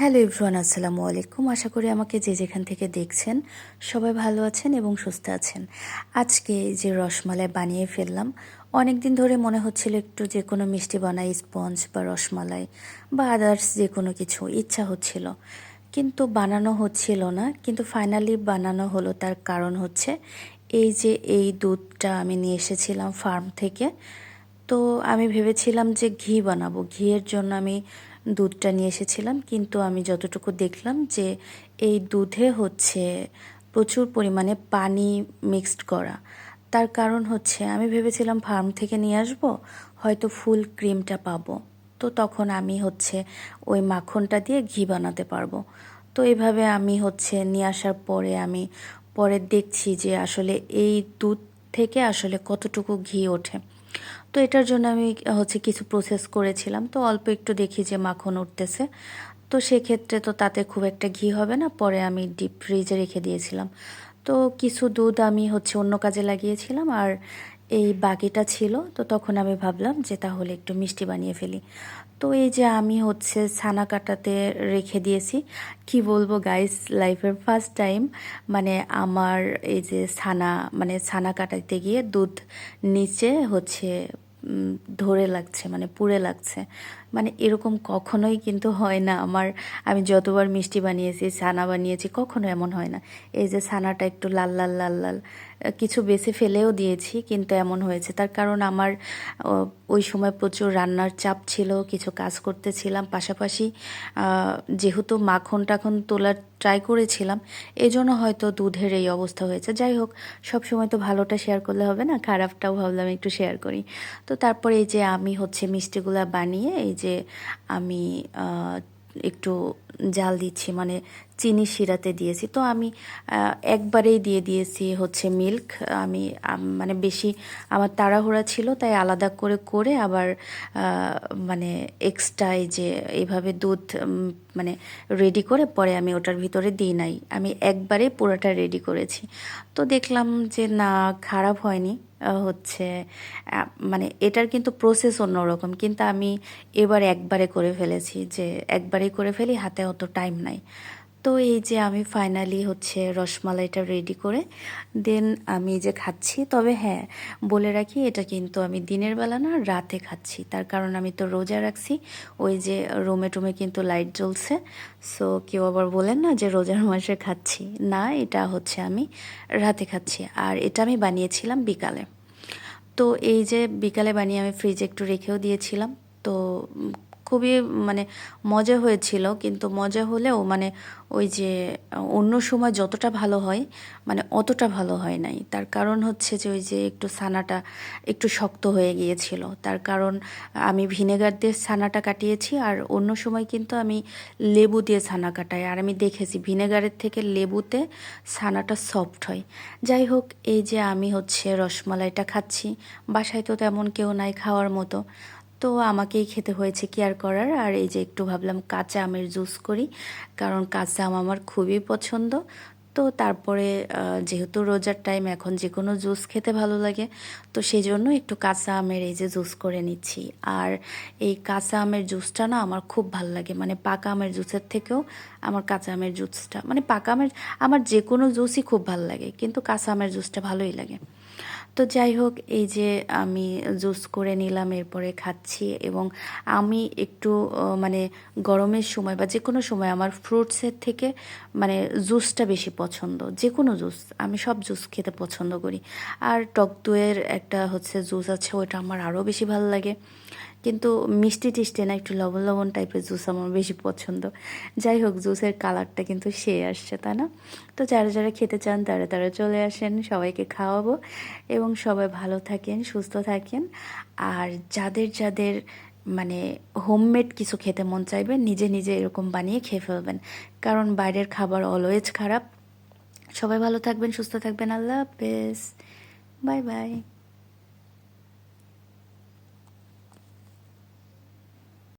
Hello everyone আসসালামু আলাইকুম। আশা করি আমাকে যে যেখান থেকে দেখছেন সবাই ভালো আছেন এবং সুস্থ আছেন। আজকে যে রসমালাই বানিয়ে ফেললাম অনেক দিন ধরে মনে হচ্ছিল একটু যে কোনো মিষ্টি বানাই, স্পঞ্জ বা রসমালাই বা আদার্স যে কোনো কিছু, ইচ্ছা হচ্ছিল। কিন্তু বানানো হচ্ছিল না, কিন্তু ফাইনালি বানানো হলো। তার কারণ হচ্ছে এই যে এই দুধটা আমি নিয়ে এসেছিলাম ফার্ম থেকে। তো আমি ভেবেছিলাম যে ঘি বানাবো। ঘিয়ের জন্য আমি দুধটা নিয়ে এসেছিলাম, কিন্তু আমি যতটুকু দেখলাম যে এই দুধে হচ্ছে প্রচুর পরিমাণে পানি মিক্সড করা। তার কারণ হচ্ছে আমি ভেবেছিলাম ফার্ম থেকে নিয়ে আসব, হয়তো ফুল ক্রিমটা পাবো। তো তখন আমি হচ্ছে ওই মাখনটা দিয়ে ঘি বানাতে পারব। তো এভাবে আমি হচ্ছে নিয়ে আসার পরে আমি পরে দেখছি যে আসলে এই দুধ থেকে আসলে কতটুকু ঘি ওঠে। তো এটার জন্য আমি, হচ্ছে কিছু প্রসেস করেছিলাম। তো অল্প একটু দেখি যে মাখন উঠতেছে। তো সেক্ষেত্রে তো তাতে খুব একটা ঘি হবে না, পরে আমি ডিপ ফ্রিজে রেখে দিয়েছিলাম। তো কিছু দুধ আমি হচ্ছে অন্য কাজে লাগিয়েছিলাম, আর এই বাকিটা ছিল, তো তখন আমি ভাবলাম যে তাহলে একটু মিষ্টি বানিয়ে ফেলি। তো এই যে আমি হচ্ছে ছানা কাটাতে রেখে দিয়েছি, কি বলব গাইস লাইফের ফার্স্ট টাইম মানে আমার এই যে ছানা মানে ছানা কাটাতে গিয়ে দুধ নিচে হচ্ছে ধরে লাগছে মানে পুড়ে লাগছে। মানে এরকম কখনোই কিন্তু হয় না। আমার, আমি যতবার মিষ্টি বানিয়েছি, ছানা বানিয়েছি, কখনো এমন হয় না। এই যে ছানাটা একটু লাল লাল লাল লাল, কিছু বেছে ফেলেও দিয়েছি, কিন্তু এমন হয়েছে। তার কারণ আমার ওই সময় প্রচুর রান্নার চাপ ছিল, কিছু কাজ করতেছিলাম। পাশাপাশি যেহেতু মাখন টাখন তোলার ট্রাই করেছিলাম এই জন্য হয়তো দুধের এই অবস্থা হয়েছে। যাই হোক সব সময় তো ভালোটা শেয়ার করলে হবে না, খারাপটাও ভাবলাম একটু শেয়ার করি। তো তারপরে এই যে আমি হচ্ছে মিষ্টিগুলা বানিয়ে, এই যে আমি একটু জাল দিচ্ছি মানে চিনি শিরাতে দিয়েছি। তো আমি একবারেই দিয়ে দিয়েছি হচ্ছে মিল্ক। আমি মানে বেশি আমার তাড়াহুড়া ছিল, তাই আলাদা করে করে আবার মানে এক্সট্রা এই যে এইভাবে দুধ মানে রেডি করে পরে আমি ওটার ভিতরে দিই নাই। আমি একবারে পুরোটা রেডি করেছি। তো দেখলাম যে না, খারাপ হয়নি হচ্ছে মানে এটার কিন্তু প্রসেস অন্যরকম। কিন্তু আমি এবার একবারে করে ফেলেছি যে, একবারেই করে ফেলি, হাতে অত টাইম নাই। তো এই যে আমি ফাইনালি হচ্ছে রসমালাইটা রেডি করে দেন আমি যে খাচ্ছি, তবে হ্যাঁ বলে রাখি এটা কিন্তু আমি দিনের বেলা না রাতে খাচ্ছি। তার কারণ আমি তো রোজা রাখছি, ওই যে রুমে টুমে কিন্তু লাইট জ্বলছে সো কেউ আবার বলেন না যে রোজার মাসে খাচ্ছি। না, এটা হচ্ছে আমি রাতে খাচ্ছি, আর এটা আমি বানিয়েছিলাম বিকালে। তো এই যে বিকালে বানিয়ে আমি ফ্রিজে একটু রেখেও দিয়েছিলাম, তো খুবই মানে মজা হয়েছিল, কিন্তু মজা হলেও মানে ওই যে অন্য সময় যতটা ভালো হয় মানে অতটা ভালো হয় নাই। তার কারণ হচ্ছে যে ওই যে একটু ছানাটা একটু শক্ত হয়ে গিয়েছিল। তার কারণ আমি ভিনেগার দিয়ে ছানাটা কাটিয়েছি আর অন্য সময় কিন্তু আমি লেবু দিয়ে ছানা কাটাই। আর আমি দেখেছি ভিনেগারের থেকে লেবুতে ছানাটা সফট হয়। যাই হোক, এই যে আমি হচ্ছে রসমালাইটা খাচ্ছি। বাসায় তো তেমন কেউ নাই খাওয়ার মতো। তো আমাকেই খেতে হয়েছে কি আর করার? আর এই যে একটু ভাবলাম কাঁচা আমের জুস করি, কারণ কাঁচা আম আমার খুবই পছন্দ। তো তারপরে যেহেতু রোজার টাইম এখন যে কোনো জুস খেতে ভালো লাগে। তো সেই জন্য একটু কাঁচা আমের এই যে জুস করে নিচ্ছি। আর এই কাঁচা আমের জুসটা না আমার খুব ভালো লাগে। মানে পাকা আমের জুসের থেকেও আমার কাঁচা আমের জুসটা মানে পাকা আমের, আমার যে কোনো জুসই খুব ভালো লাগে, কিন্তু কাঁচা আমের জুসটা ভালোই লাগে। তো যাই হোক, এই যে আমি জুস করে নিলাম, এরপরে খাচ্ছি এবং আমি একটু মানে গরমের সময় বা যে কোনো সময় আমার ফ্রুটসের থেকে মানে জুসটা বেশি পছন্দ। যে কোনো জুস, আমি সব জুস খেতে পছন্দ করি। আর টক দইয়ের একটা হচ্ছে জুস আছে ওটা আমার আরও বেশি ভালো লাগে। কিন্তু মিষ্টি টিষ্টি না একটু লবণ লবণ টাইপের জুস আমার বেশি পছন্দ। যাই হোক জুসের কালারটা কিন্তু সে আসছে, তাই না? তো যারা যারা খেতে চান, তারা তারা চলে আসেন, সবাইকে খাওয়াবো এবং সবাই ভালো থাকেন, সুস্থ থাকেন। আর যাদের যাদের মানে হোমমেড কিছু খেতে মন চাইবে, নিজে নিজে এরকম বানিয়ে খেয়ে ফেলবেন। কারণ বাইরের খাবার অলওয়েজ খারাপ। সবাই ভালো থাকবেন, সুস্থ থাকবেন। আল্লাহ হাফেজ। Bye bye.